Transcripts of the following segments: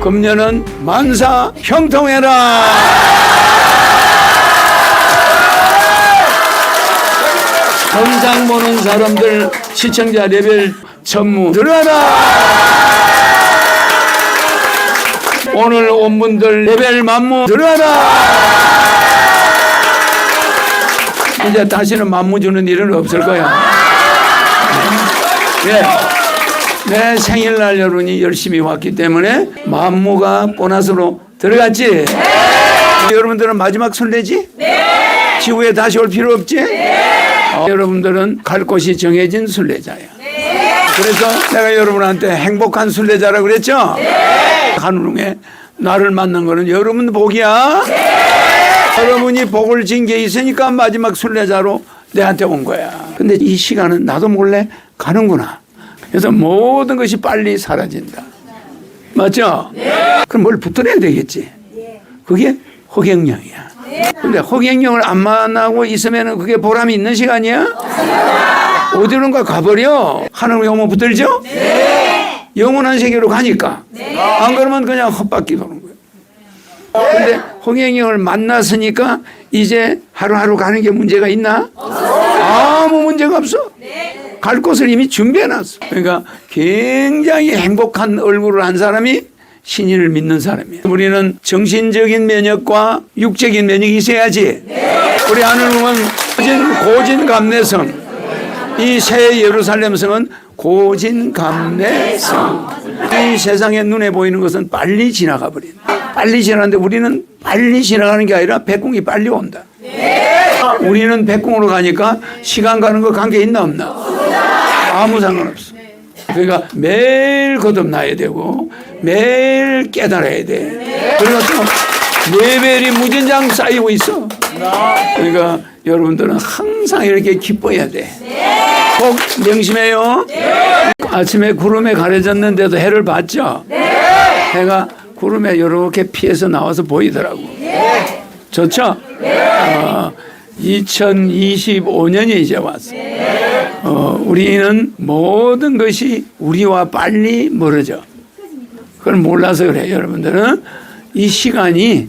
금년은 만사 형통해라. 영상 보는 사람들 시청자 레벨 전무 들어라. 오늘 온 분들 레벨 만무 들어라. 이제 다시는 만무 주는 일은 없을 거야. 네. 내 생일날 여러분이 열심히 왔기 때문에 만무가 보너스로 들어갔지? 여러분들은 마지막 순례지? 지구에 다시 올 필요 없지? 어, 여러분들은 갈 곳이 정해진 순례자야. 그래서 내가 여러분한테 행복한 순례자라고 그랬죠? 하늘궁에 나를 만난 거는 여러분 복이야. 여러분이 복을 진 게 있으니까 마지막 순례자로 내한테 온 거야. 근데 이 시간은 나도 몰래 가는구나. 그래서 모든 것이 빨리 사라진다. 맞죠? 그럼 뭘 붙들어야 되겠지. 그게 허경영이야. 근데 허경영을 안 만나고 있으면 그게 보람이 있는 시간이야? 어디론가 가버려. 하늘에 오면 붙들죠? 영원한 세계로 가니까. 안 그러면 그냥 헛바퀴 도는 거예요. 근데 홍영영을 만났으니까 이제 하루하루 가는 게 문제가 있나? 아무 문제가 없어. 갈 곳을 이미 준비해 놨어. 그러니까 굉장히 행복한 얼굴을 한 사람이 신인을 믿는 사람이야. 우리는 정신적인 면역과 육적인 면역이 있어야지. 우리 하늘은 고진, 고진감래성. 이 새 예루살렘 성은 고진감래성. 이 세상에 눈에 보이는 것은 빨리 지나가 버린다. 빨리 지나가는데 우리는 빨리 지나가는 게 아니라 백궁이 빨리 온다. 우리는 백궁으로 가니까 시간 가는 거 관계 있나 없나? 아무 상관없어. 그러니까 매일 거듭나야 되고 매일 깨달아야 돼. 그러니까 또 레벨이 무진장 쌓이고 있어. 그러니까 여러분들은 항상 이렇게 기뻐해야 돼. 꼭 명심해요. 아침에 구름에 가려졌는데도 해를 봤죠? 해가 구름에 이렇게 피해서 나와서 보이더라고. 좋죠? 어, 2025년이 이제 왔어. 어, 우리는 모든 것이 우리와 빨리 멀어져. 그걸 몰라서 그래, 여러분들은. 이 시간이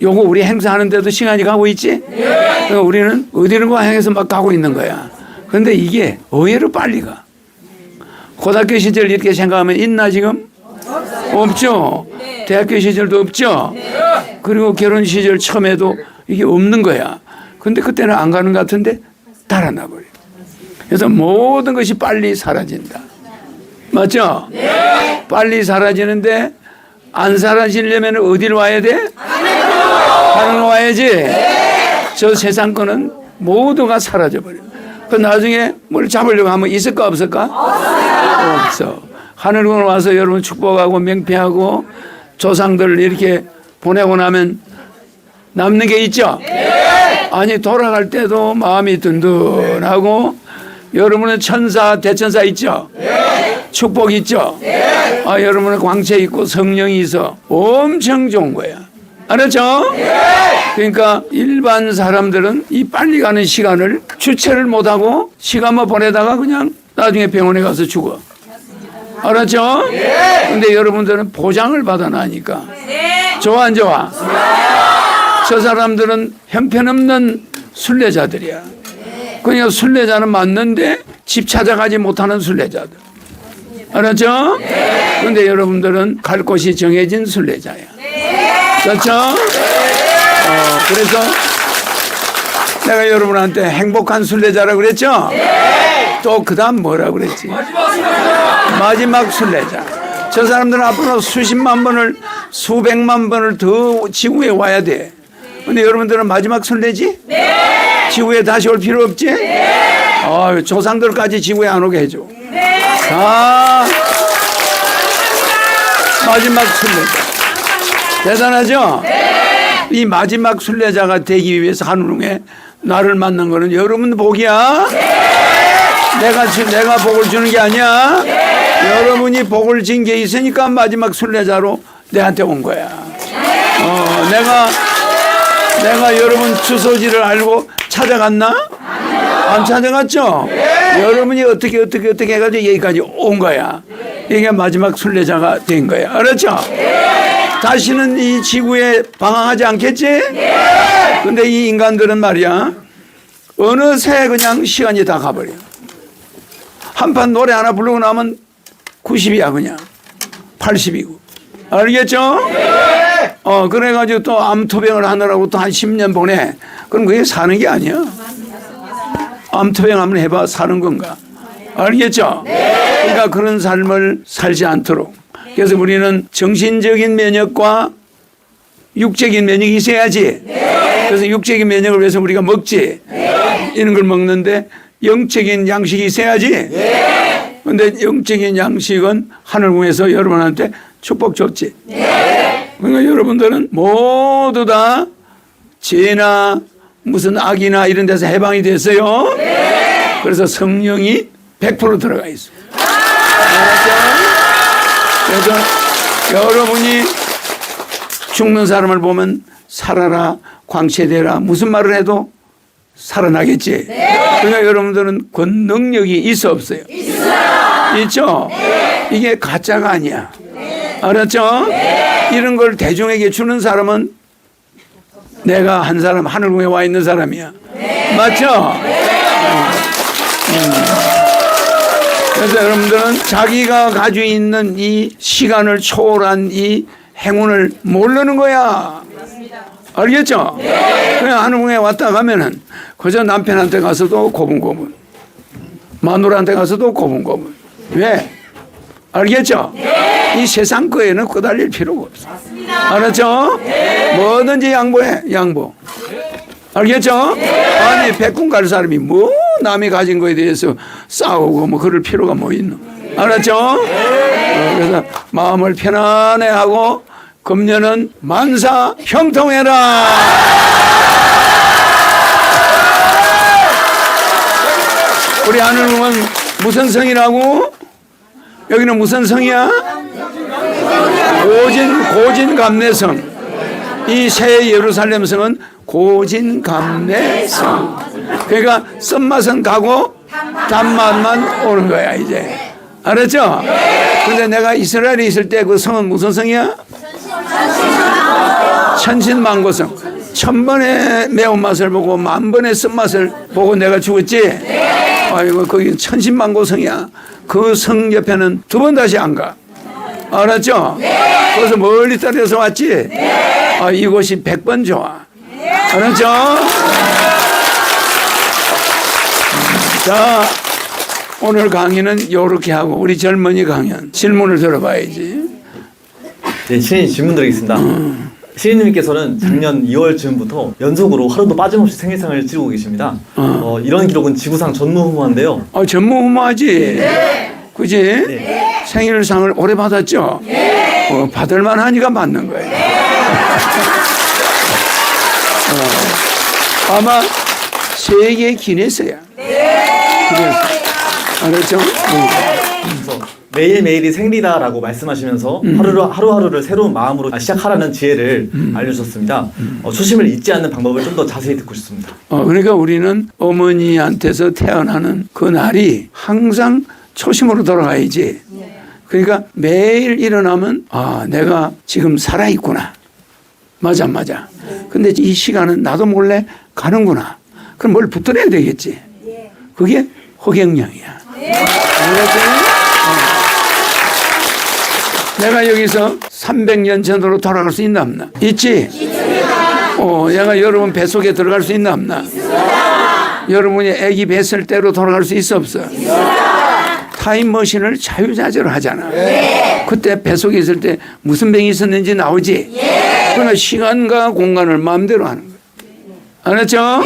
요거 우리 행사하는데도 시간이 가고 있지? 그러니까 우리는 어디론가 향해서 막 가고 있는 거야. 근데 이게 의외로 빨리 가. 고등학교 시절 이렇게 생각하면 있나 지금? 없죠. 대학교 시절도 없죠. 그리고 결혼 시절 처음에도 이게 없는 거야. 근데 그때는 안 가는 것 같은데 달아나 버려. 그래서 모든 것이 빨리 사라진다. 맞죠? 빨리 사라지는데 안 사라지려면 어디로 와야 돼? 하늘 와야지. 저 세상 거는 모두가 사라져 버려. 그 나중에 뭘 잡으려고 하면 있을까 없을까? 없어. 하늘군 와서 여러분 축복하고 명패하고 조상들을 이렇게 보내고 나면 남는 게 있죠? 아니 돌아갈 때도 마음이 든든하고 여러분의 천사 대천사 있죠? 축복 있죠? 아 여러분의 광채 있고 성령이 있어 엄청 좋은 거야. 알았죠? 그러니까 일반 사람들은 이 빨리 가는 시간을 주체를 못하고 시간만 보내다가 그냥 나중에 병원에 가서 죽어. 알았죠? 근데 여러분들은 보장을 받아나니까. 좋아, 안 좋아? 저 사람들은 형편없는 순례자들이야. 그러니까 순례자는 맞는데 집 찾아가지 못하는 순례자들. 알았죠? 근데 여러분들은 갈 곳이 정해진 순례자야. 그렇죠? 어, 그래서 내가 여러분한테 행복한 순례자라고 그랬죠? 또 그 다음 뭐라고 그랬지? 마지막 순례자. 저 사람들은 앞으로 수십만 번을, 수백만 번을 더 지구에 와야 돼. 근데 여러분들은 마지막 순례지? 지구에 다시 올 필요 없지? 어, 조상들까지 지구에 안 오게 해줘. 자, 마지막 순례자. 대단하죠? 이 마지막 순례자가 되기 위해서 하늘궁에 나를 만난 거는 여러분 복이야. 내가 지- 내가 복을 주는 게 아니야. 여러분이 복을 진 게 있으니까 마지막 순례자로 내한테 온 거야. 어, 내가 내가 여러분 주소지를 알고 찾아갔나? 안 찾아갔죠? 여러분이 어떻게 어떻게 어떻게 해가지고 여기까지 온 거야. 이게 마지막 순례자가 된 거야. 알았죠? 다시는 이 지구에 방황하지 않겠지? 근데 이 인간들은 말이야. 어느새 그냥 시간이 다 가버려. 한판 노래 하나 부르고 나면 90이야 그냥. 80이고. 알겠죠? 어, 그래가지고 또 암투병을 하느라고 또 한 10년 보내. 그럼 그게 사는 게 아니야. 암투병 한번 해봐 사는 건가? 알겠죠? 그러니까 그런 삶을 살지 않도록. 그래서 우리는 정신적인 면역과 육적인 면역이 있어야지. 그래서 육적인 면역을 위해서 우리가 먹지. 이런 걸 먹는데 영적인 양식이 있어야지. 근데 영적인 양식은 하늘궁에서 여러분한테 축복 줬지. 그러니까 여러분들은 모두 다 죄나 무슨 악이나 이런 데서 해방이 됐어요. 그래서 성령이 100% 들어가 있어요. 그래서 여러분이 죽는 사람을 보면 살아라, 광채되라 무슨 말을 해도 살아나겠지. 그러니까 여러분들은 권능력이 있어 없어요? 있죠? 이게 가짜가 아니야. 알았죠? 이런 걸 대중에게 주는 사람은 내가 한 사람 하늘궁에 와 있는 사람이야. 맞죠? 어. 음. 그래서 여러분들은 자기가 가지고 있는 이 시간을 초월한 이 행운을 모르는 거야. 알겠죠? 그냥 하늘궁에 왔다 가면은 그저 남편한테 가서도 고분고분, 마누라한테 가서도 고분고분. 왜? 알겠죠? 이 세상 거에는 끄달릴 필요가 없어. 알았죠? 뭐든지 양보해, 양보. 알겠죠? 아니, 백군 갈 사람이 뭐 남이 가진 거에 대해서 싸우고 뭐 그럴 필요가 뭐 있노. 알았죠? 어, 그래서 마음을 편안해 하고 금년은 만사 형통해라. 우리 하늘은 무슨 성이라고? 여기는 무슨 성이야? 고진 고진 감내성. 이 새 예루살렘 성은 고진 감내성. 그러니까 쓴맛은 가고 단맛만 오는 거야 이제. 알았죠? 근데 내가 이스라엘에 있을 때 그 성은 무슨 성이야? 천신만고성. 천 번의 매운맛을 보고 만 번의 쓴맛을 보고 내가 죽었지. 아이고 거기 천신만고성이야. 그 성 옆에는 두 번 다시 안 가. 알았죠? 그래서 멀리 떨어져서 왔지. 아, 이곳이 백번 좋아. 알았죠? 자, 오늘 강의는 요렇게 하고 우리 젊은이 강연 질문을 들어봐야지. 네, 신인 질문 드리겠습니다. 신인님께서는 작년 2월 즈음부터 연속으로 하루도 빠짐없이 생일상을 치르고 계십니다. 어, 이런 기록은 지구상 전무후무한데요. 아, 전무후무하지. 그지? 생일상을 오래 받았죠? 어, 받을만 하니까 받는 거예요. 어, 아마 세계 기네스야. 기네스. 알았죠? 어. 그래서 매일매일이 생리다라고 말씀하시면서 하루를, 하루하루를 새로운 마음으로 시작하라는 지혜를 알려주셨습니다. 어, 초심을 잊지 않는 방법을 좀 더 자세히 듣고 싶습니다. 어, 그러니까 우리는 어머니한테서 태어나는 그 날이 항상 초심으로 돌아가야지. 그러니까 매일 일어나면 아 내가 지금 살아 있구나. 맞아 맞아. 근데 이 시간은 나도 몰래 가는구나. 그럼 뭘 붙들어야 되겠지. 그게 허경영이야. 알겠지? 어. 내가 여기서 300년 전으로 돌아갈 수 있나 없나? 있지? 어, 얘가 여러분 뱃속에 들어갈 수 있나 없나? 여러분이 아기 뱃을 때로 돌아갈 수 있어 없어? 타임머신을 자유자재로 하잖아. 그때 뱃속에 있을 때 무슨 병이 있었는지 나오지? 그러나 시간과 공간을 마음대로 하는 거야. 알았죠?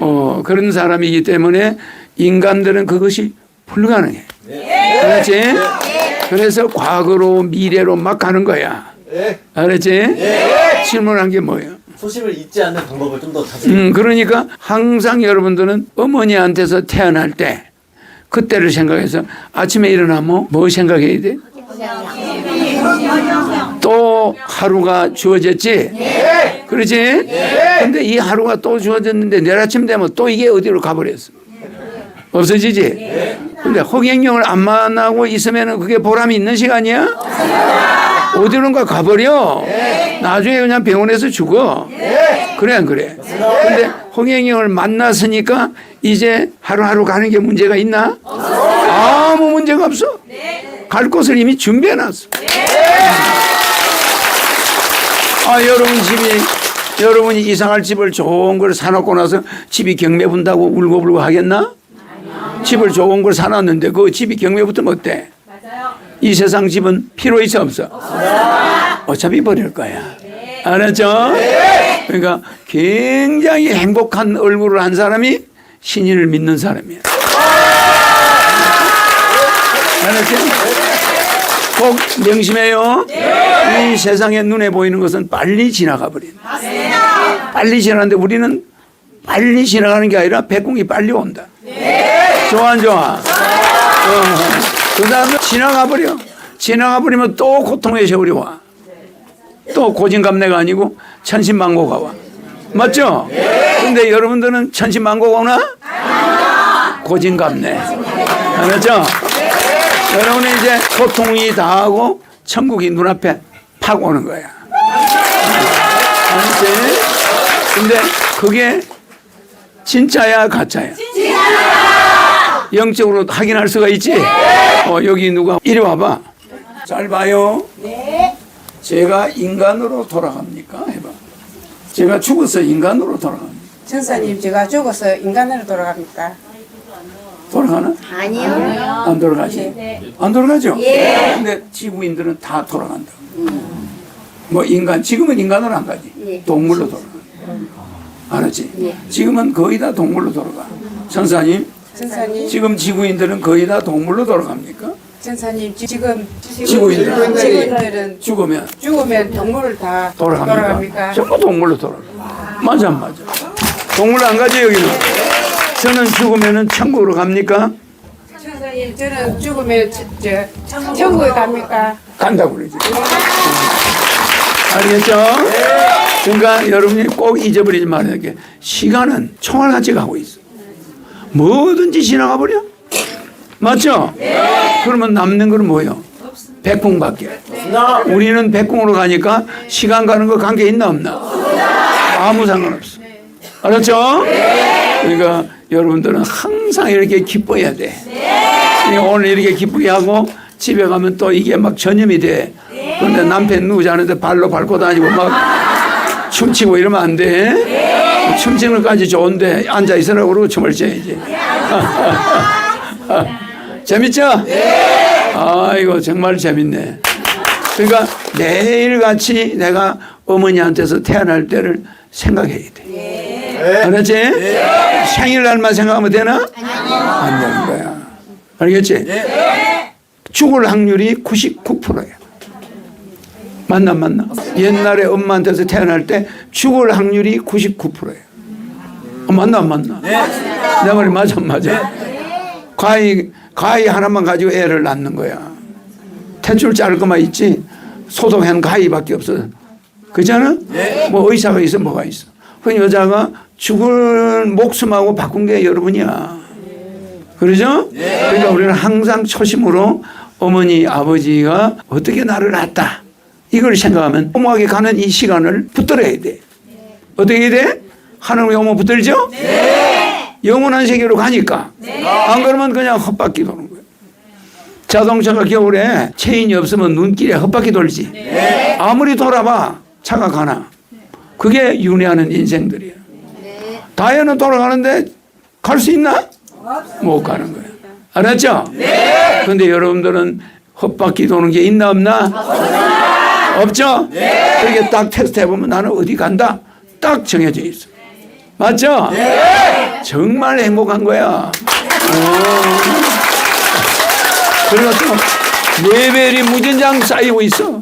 어, 그런 사람이기 때문에 인간들은 그것이 불가능해. 알았지? 그래서 과거로 미래로 막 가는 거야. 알았지? 질문한 게 뭐예요? 초심을 잊지 않는 방법을 좀 더 자세히 음, 그러니까 항상 여러분들은 어머니한테서 태어날 때 그때를 생각해서 아침에 일어나면 뭐 생각해야 돼? 또 하루가 주어졌지? 그렇지? 근데 이 하루가 또 주어졌는데 내일 아침 되면 또 이게 어디로 가버렸어? 없어지지? 근데 허경영을 안 만나고 있으면 그게 보람이 있는 시간이야? 어디론가 가버려. 나중에 그냥 병원에서 죽어. 그래 안 그래? 근데 허경영을 만났으니까 이제 하루하루 가는 게 문제가 있나? 아무 문제가 없어. 갈 곳을 이미 준비해놨어. 아 여러분 집이 여러분이 이상할 집을 좋은 걸 사놓고 나서 집이 경매 분다고 울고불고 하겠나? 집을 좋은 걸 사놨는데 그 집이 경매 붙으면 어때? 이 세상 집은 필요 있어 없어? 어차피 버릴 거야. 알았죠? 그러니까 굉장히 행복한 얼굴을 한 사람이 신인을 믿는 사람이야. 알았죠? 꼭 명심해요. 이 세상에 눈에 보이는 것은 빨리 지나가 버린다. 빨리 지나가는데 우리는 빨리 지나가는 게 아니라 백궁이 빨리 온다. 좋아 안 좋아? 그 다음에 지나가 버려. 지나가 버리면 또 고통의 세월이 와. 또 고진감래가 아니고 천신만고가 와. 맞죠? 근데 여러분들은 천신만고가 오나? 고진감래. 알았죠? 여러분은 이제 고통이 다 하고 천국이 눈앞에 팍 오는 거야. 알았지? 근데 그게 진짜야 가짜야? 영적으로 확인할 수가 있지? 어, 여기 누가 이리 와봐. 잘 봐요. 제가 인간으로 돌아갑니까? 해봐. 제가 죽어서 인간으로 돌아갑니까? 천사님 제가 죽어서 인간으로 돌아갑니까? 돌아가나? 아니요. 안 돌아가지? 안 돌아가죠? 근데 지구인들은 다 돌아간다. 뭐 인간, 지금은 인간으로 안 가지. 동물로 돌아가. 알았지? 지금은 거의 다 동물로 돌아가. 천사님, 천사님, 지금 지구인들은 거의 다 동물로 돌아갑니까? 천사님 지- 지금 지구인들. 지구인들은 죽으면 죽으면 동물을 다 돌아갑니까? 돌아갑니까? 전부 동물로 돌아가. 맞아, 안 맞아. 동물 안 가지, 여기는. 저는 죽으면은 천국으로 갑니까? 천사님 저는 죽으면 저, 저 천국에 갑니까? 간다고 그러지. 알겠죠? 그러니까 여러분이 꼭 잊어버리지 말아야 게 시간은 총알같이 가고 있어. 뭐든지 지나가 버려. 맞죠? 그러면 남는 건 뭐예요? 백궁밖에. 우리는 백궁으로 가니까 시간 가는 거 관계 있나 없나? 아무 상관없어. 알았죠? 그러니까 여러분들은 항상 이렇게 기뻐해야 돼. 오늘 이렇게 기쁘게 하고 집에 가면 또 이게 막 전염이 돼. 그런데 남편 누우지 않은데 발로 밟고 다니고 막 춤추고 이러면 안 돼. 춤추는 것까지 좋은데 앉아 있으라고 그러고 춤을 춰야지. 재밌죠? 아이고 정말 재밌네. 그러니까 매일같이 내가 어머니한테서 태어날 때를 생각해야 돼. 알았지? 생일날만 생각하면 되나? 안 되는 거야. 알겠지? 죽을 확률이 99%야. 맞나 맞나? 옛날에 엄마한테서 태어날 때 죽을 확률이 99%예요. 어, 맞나 안 맞나? 내 말이 맞아 안 맞아? 가위 가위 하나만 가지고 애를 낳는 거야. 탯줄 자를 것만 있지 소독한 가위밖에 없어. 그잖아? 뭐 의사가 있어 뭐가 있어. 그 여자가 죽을 목숨하고 바꾼 게 여러분이야. 그러죠? 그러니까 우리는 항상 초심으로 어머니 아버지가 어떻게 나를 낳았다. 이걸 생각하면 엄하게 가는 이 시간을 붙들어야 돼. 어떻게 해야 돼? 하늘에 오면 붙들죠? 영원한 세계로 가니까. 안 그러면 그냥 헛바퀴 도는 거예요. 자동차가 겨울에 체인이 없으면 눈길에 헛바퀴 돌지. 아무리 돌아봐 차가 가나. 그게 윤회하는 인생들이에요. 다이어는 돌아가는데 갈 수 있나? 못 가는 거예요. 알았죠? 근데 여러분들은 헛바퀴 도는 게 있나 없나? 없죠? 그렇게 딱 테스트 해보면 나는 어디 간다? 딱 정해져 있어. 맞죠? 정말 행복한 거야. 어. 그리고 또 레벨이 무진장 쌓이고 있어.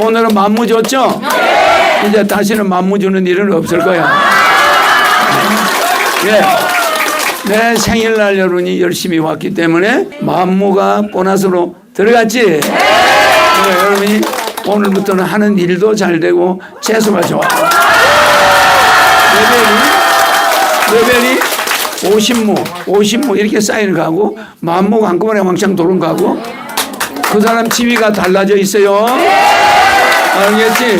오늘은 만무 줬죠? 이제 다시는 만무 주는 일은 없을 거야. 예. 내 생일날 여러분이 열심히 왔기 때문에 만무가 보너스로 들어갔지? 그래, 여러분이 오늘부터는 하는 일도 잘 되고 재수가 좋아. 레벨이 레벨이 50무, 50무 이렇게 쌓이는 거하고 만무가 한꺼번에 왕창 도는 거하고 그 사람 지위가 달라져 있어요. 알겠지?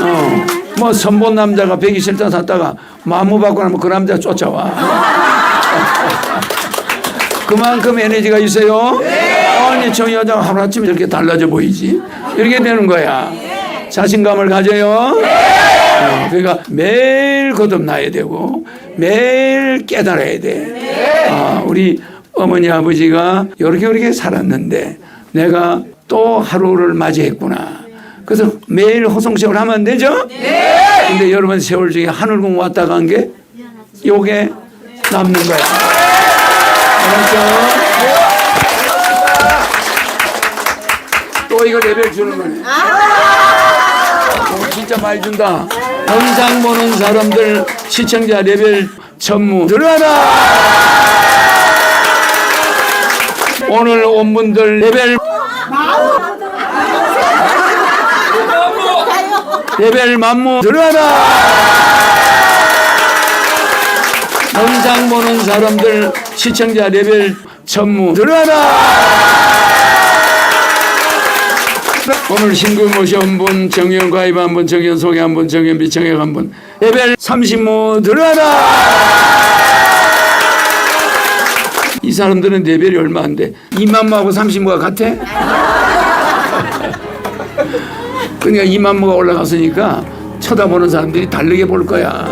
어. 어. 뭐 선본 남자가 배기 싫다 샀다가 마무 받고 나면 그 남자 쫓아와. 그만큼 에너지가 있어요. 아니 저 여자가 하루아침에 이렇게 달라져 보이지? 이렇게 되는 거야. 자신감을 가져요. 어, 그러니까 매일 거듭나야 되고 매일 깨달아야 돼. 아, 우리 어머니 아버지가 이렇게 이렇게 살았는데 내가 또 하루를 맞이했구나. 그래서 매일 호송세월 하면 안 되죠? 네. 근데 여러분 세월 중에 하늘궁 왔다 간 게 요게 남는 거야. 알았죠? 또 이거 레벨 주는 거네. 오, 진짜 많이 준다. 영상 보는 사람들 시청자 레벨 전무 들어가라. 오늘 온 분들 레벨 레벨 만무 들어가라. 영상 보는 사람들 시청자 레벨 전무 들어가 오늘 신구 모셔온 분, 정연 가입 한 분, 정연 소개 한 분, 정연 비청액 한 분, 레벨 30무 들어가라! 이 사람들은 레벨이 얼마인데 2만무하고 30무가 같아? 그러니까 2만무가 올라갔으니까 쳐다보는 사람들이 다르게 볼 거야.